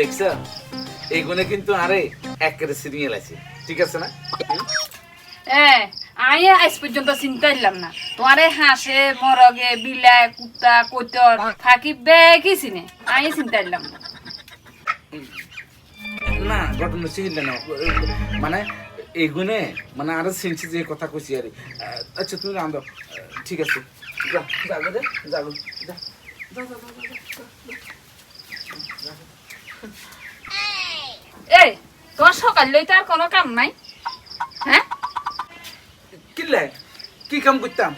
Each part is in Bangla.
দেখছ? এইগুলো কিন্তু আরে একেবারে সিরিয়াল আছে ঠিক আছে না? এ আই আজ পর্যন্ত চিন্তা ইলাম না। তোমার এই হাঁসে মরগে বিলাই কুত্তা কৈতর থাকি বেগি চিনে? আই চিন্তা ইলাম না। না ঘটনা না মানে এগুনে মানে আরও সিনছি যে কথা কইছি আরে। আচ্ছা তুমি রান্ধো ঠিক আছে। যা যাগো রে যাগো যা যা, যা, যা, যা, যা, যা। এই তোমার সকাল লইতে আর কোনো কাম নাই? হ্যাঁ? কি কাম করতাম?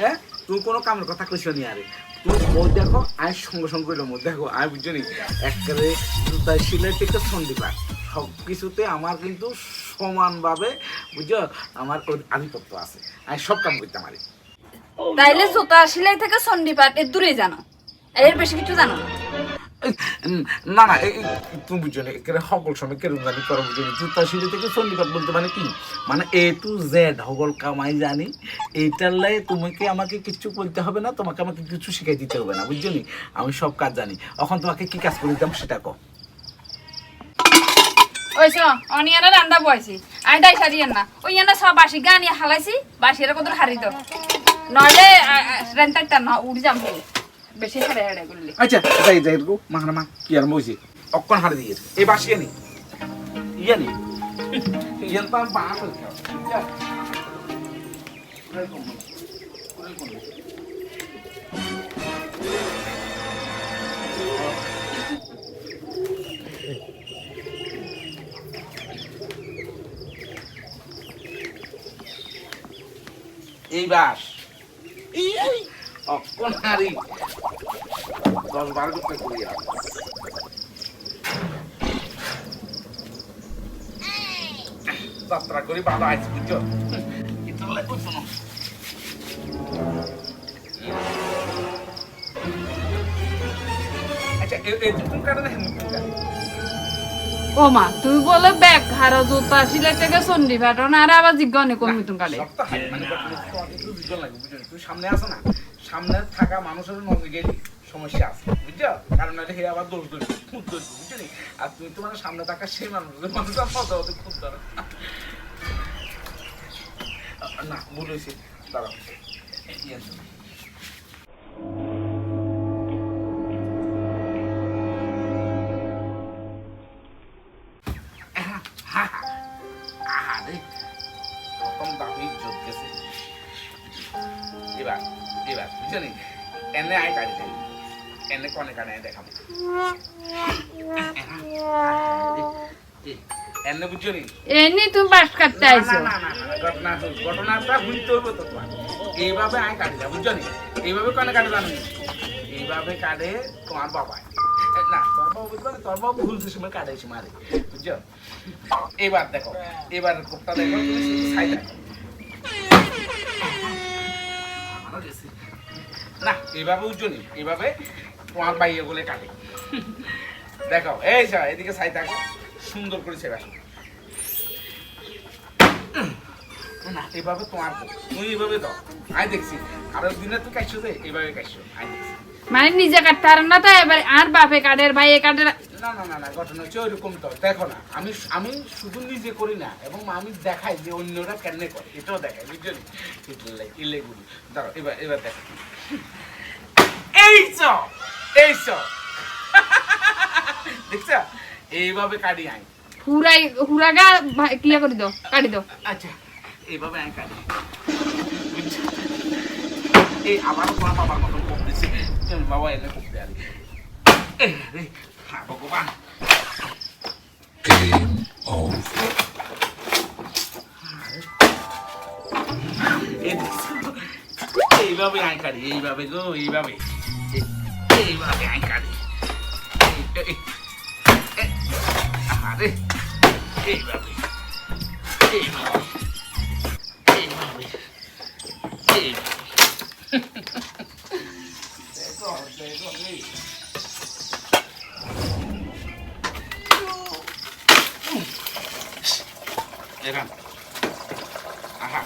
হ্যাঁ? তুমি কোনো কামের কথা কইছো নি আরে? তুমি দেখো আয় সঙ্গে সঙ্গে কইলো দেখো আমি বুঝছ নি? একেবারে জুতায় সিলাই থেকে সন্ধিপাত সব কিছুতে আমার কিন্তু সমানভাবে বুঝছ? আমার আধিপত্য আছে। আমি সব কাম করতাম আরে। তাইলে জোতা সিলাই থেকে চণ্ডীপাঠ এর দূরে জানো। এর বেশি কিছু জানো না। না না তুমি বুঝছ না, একেবারে সকল সময় কেরম জানি করো বুঝছ না, জুতা সিঁড়ি থেকে চন্ডিপাত বলতে মানে কি? মানে এ টু জেড হগল কামাই জানি, এইটার লাই তোমাকে আমাকে কিছু বলতে হবে না, তোমাকে আমাকে কিছু শিখাই দিতে হবে না, বুঝছ আমি সব কাজ জানি। এখন তোমাকে কি কাজ করে দিতাম সেটা কো ওইছ অনিয়ানা রান্দা বয়সি আই দাই সারিয়েন না। ওই ইয়ানা সব বাসি গানি হালাইছি বাসি এর কত হারি তো নইলে রেন্টারটা না, উড়ি যাম। বেশি হারে হারে করলি আচ্ছা যাই যাই গো মাখানা মা কি আর বলছি অক্ষণ হারে দিয়ে এই বাসিয়ে নি। ইয়ে নি। ইয়ান খাও এই বাস অক্ষণ হারি দশ বারো টাকা করি যাত্রা করি বাবা আইসি বুঝছ কিন্তু বলে বুঝছ না আচ্ছা এ- এই দুটো কারণে না হেমন্ত কারণে ও মা তুই বলে ব্যাগ হারা জুতা সিলাই থেকে চণ্ডীপাঠ না আর আবার কোন কালে মানে সামনে আসো না সামনে থাকা মানুষের নজরে গেলে সমস্যা আছে, বুঝছ? কারণ নাহলে হে আবার দোষ দোষ খুব দোষ বুঝছ নি? আর তুমি তো মানে সামনে থাকা সেই মানুষ মানুষ আর মজা হতে খুব ধরো। না, ভুল হয়েছে। দাঁড়াও। এবার এবার, বুঝছ নি? এনে আয় কাটি দেয় এনে কনে এনে বুঝছ নি এমনি তুমি বাস কাটতে আইছো না, না, ঘটনা ঘটনাটা বুঝতে হবে তো তোমার এইভাবে আয় কাটি যা বুঝছ নি এইভাবে কনে কাটে জানো এইভাবে কাটে তোমার বাবা না তোমার বাবা বুঝবে না তোমার বাবা ভুল সময় কাটে মারে বুঝছ এবার দেখো এবার কোপটা দেখো তুমি দেখো না এইভাবে বুঝছ এইভাবে তোমার বাইয়ে বলে কাটে। দেখো এই যা এদিকে সাইড দেখো। সুন্দর করে আসো। না এইভাবে তোমার তুমি এইভাবে দাও। আই দেখছি। আরও দিনে তুই কাইছো যে এইভাবে কাইছো আই দেখছি। মানে নিজে কাটতে আর না তো এবার আর বাপে কাটের ভাই এ কাটের না না না না ঘটনা হচ্ছে ওইরকম তো। দেখো না আমি আমি শুধু নিজে করি না এবং আমি দেখাই যে অন্যরা কেন করে। এটাও দেখাই বুঝলি ইলেগুলি দাঁড়াও এবার এবার দেখো এই চ এই চ দেখছ এইভাবে কাটি আই হুরাই হুরাগা ভাই- ক্লিয়ার করে দাও কাটি দাও আচ্ছা এইভাবে আমি কাটি বুঝছ? এই আবার তোমার বাবার মতন কোপ দিচ্ছে চল বাবা এনে কোপ দেয় এই রে হ্যাঁ ভগবান Game over. এই দেখছ? এইভাবে আই কাটি এইভাবে গো এইভাবে এই- এইভাবে আই কাটি এই- এই- এই- আরে এইভাবে এইভাবে এইভাবে এইভাবে দেখো দেখো এই এরাম আহা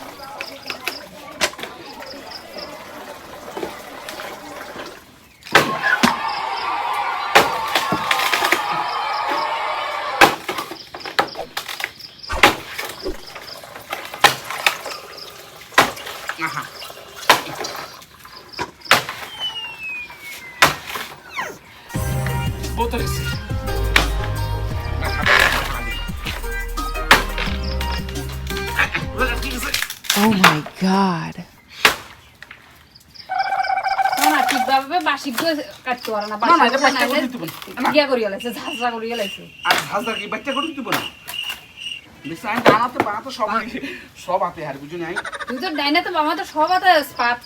বোতল আছে Oh my god. না ঠিকভাবে বাসি কাটতে পারে না। গিয়া করিয়া লাগছে ঝাঁঝরা করিয়া লাগছে আর হাজার কি বাচ্চা করে দিব না? সব হাতে হার বুঝুন তুই তো ডাইনে তো বাবা তো সব আছে স্পাট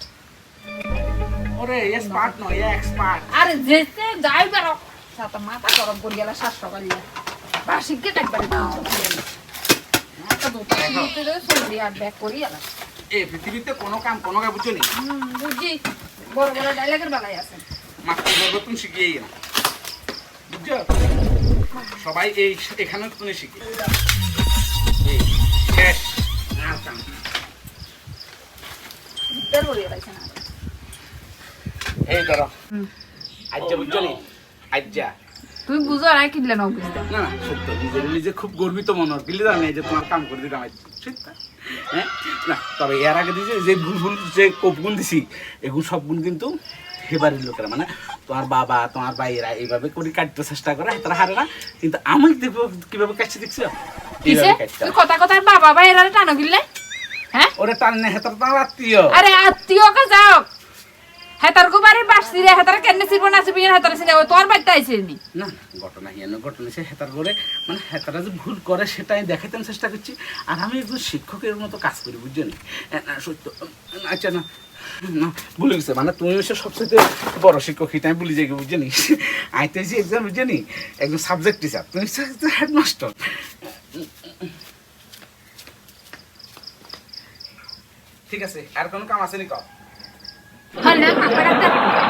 ওরে এক্সপার্ট নয় এক্সপার্ট আর যেতে যাই পারো। সাথে মাথা গরম করি গেলে এই পৃথিবীতে কোনো কাম কোনো কাজ বুঝছ নি? বুঝছি বড় বড় ডাইলেগের বেলায় আছে। মাত্র পরিবর্তন শিখিয়ে গেলাম বুঝছ? সবাই এই এখানে তুমি শিখে। এই শেষ। আর কাম ধরো। আজ্জা বুঝছ নি? আজ্জা। তুমি বুঝো আর কিনলে না বুঝতে। না না সত্য। নিজে নিজে খুব গর্বিত মনে হয়। জানি যে তোমার কাম করে দিলাম সত্য। হ্যাঁ? না তবে এর আগে দিয়েছি যে যে দিছি এগুলো সব গুণ কিন্তু হেবারের লোকেরা মানে তোমার বাবা তোমার ভাইয়েরা এইভাবে করে কাটতে চেষ্টা করে তারা হারে না। কিন্তু আমি দেখব কীভাবে কাটছে দেখছ? হয়। কথা কথা বাবা ভাই এরা টানো গিললে। হ্যাঁ? ওরে টান না হেতার তার আত্মীয়। আরে আত্মীয়কে যাও। হেতার গো বাসছি রে হেতার কেনে ছিড়বো না ছিড়বি হেতার ছিনে তোর বাড়িতে আইছে নি? না ঘটনা হিয়ান ঘটনা সে হেতার করে মানে হেতারা যে ভুল করে সেটা আমি দেখাতে আমি চেষ্টা করছি। আর আমি একজন শিক্ষকের মতো কাজ করি বুঝছ নি? এ, না, সত্য। আচ্ছা না ভুলে গেছে। মানে তুমি হচ্ছে সবচেয়ে বড় শিক্ষক এটা আমি ভুলে যাই বুঝছ নি? আইতে যে একজন বুঝছ নি? একজন সাবজেক্ট টিচার তুমি হেডমাস্টার ঠিক আছে আর কোনো কাম আছে নি 好，两卡 nữa.